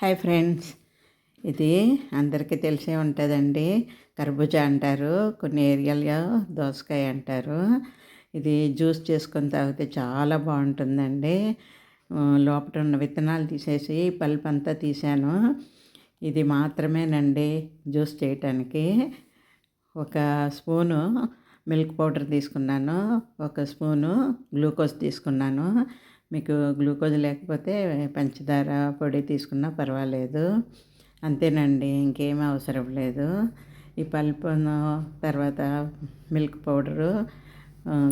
Hi friends. ఇది అందరికీ తెలిసే ఉంటుందండి. కర్బూజా అంటారు కొన్ని ఏరియాలో దోసకాయ అంటారు. ఇది జ్యూస్ చేసుకొని తాగితే చాలా బాగుంటుందండి. లోపల ఉన్న విత్తనాలు తీసేసి పల్ప్ అంతా తీశాను. ఇది మాత్రమేనండి జ్యూస్ చేయటానికి. ఒక స్పూను మిల్క్ పౌడర్ తీసుకున్నాను ఒక స్పూను గ్లూకోజ్ తీసుకున్నాను మీకు గ్లూకోజ్ లేకపోతే పంచదార పొడి తీసుకున్నా పర్వాలేదు. అంతేనండి ఇంకేం అవసరం లేదు. ఈ పల్పును తర్వాత మిల్క్ పౌడరు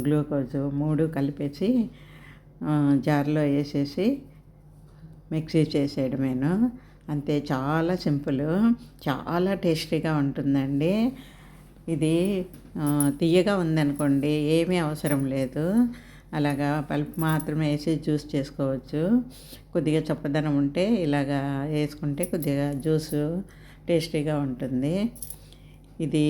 గ్లూకోజు మూడు కలిపేసి జార్లో వేసేసి మిక్సీ చేసేయడమేను. అంతే చాలా సింపుల్ చాలా టేస్టీగా ఉంటుందండి. ఇది తీయగా ఉందనుకోండి ఏమీ అవసరం లేదు. అలాగా పల్ప్ మాత్రమే వేసి జ్యూస్ చేసుకోవచ్చు. కొద్దిగా చప్పదనం ఉంటే ఇలాగా వేసుకుంటే కొద్దిగా జ్యూసు టేస్టీగా ఉంటుంది. ఇది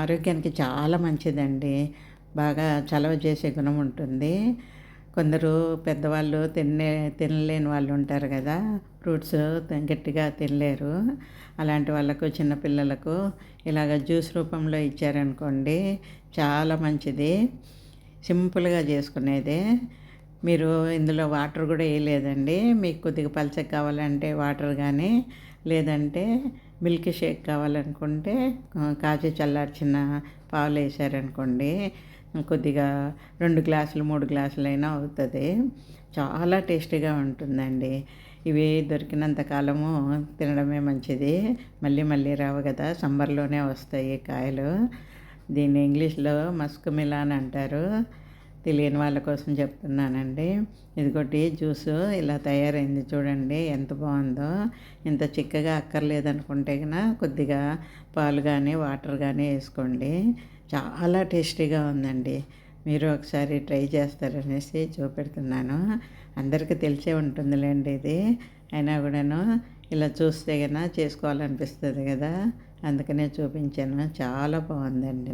ఆరోగ్యానికి చాలా మంచిదండి. బాగా చలవ చేసే గుణం ఉంటుంది. కొందరు పెద్దవాళ్ళు తినే తినలేని వాళ్ళు ఉంటారు కదా ఫ్రూట్స్ గట్టిగా తినలేరు. అలాంటి వాళ్ళకు చిన్నపిల్లలకు ఇలాగ జ్యూస్ రూపంలో ఇచ్చారనుకోండి చాలా మంచిది. సింపుల్గా చేసుకునేదే. మీరు ఇందులో వాటర్ కూడా వేయలేదండి. మీకు కొద్దిగా పలచగా కావాలంటే వాటర్ కానీ లేదంటే మిల్క్ షేక్ కావాలనుకుంటే కాచి చల్లార్చిన పాలు వేసారనుకోండి కొద్దిగా రెండు గ్లాసులు మూడు గ్లాసులు అయినా అవుతుంది. చాలా టేస్టీగా ఉంటుందండి. ఇవి దొరికినంత కాలము తినడమే మంచిది. మళ్ళీ మళ్ళీ రావు కదా సమ్మర్లోనే వస్తాయి కాయలు. దీన్ని ఇంగ్లీష్లో మస్క్ మిలాన్ అంటారు. తెలియని వాళ్ళ కోసం చెప్తున్నానండి. ఇదిగోటి జ్యూస్ ఇలా తయారైంది చూడండి ఎంత బాగుందో. ఇంత చిక్కగా అక్కర్లేదనుకుంటే కన్నా కొద్దిగా పాలు కానీ వాటర్ కానీ వేసుకోండి. చాలా టేస్టీగా ఉందండి. మీరు ఒకసారి ట్రై చేస్తారనేసి చూపెడుతున్నాను. అందరికీ తెలిసే ఉంటుందిలేండి ఇది. అయినా కూడాను ఇలా చూస్తే కన్నా చేసుకోవాలనిపిస్తుంది కదా. అందుకనే చూపించాను. చాలా బాగుందండి.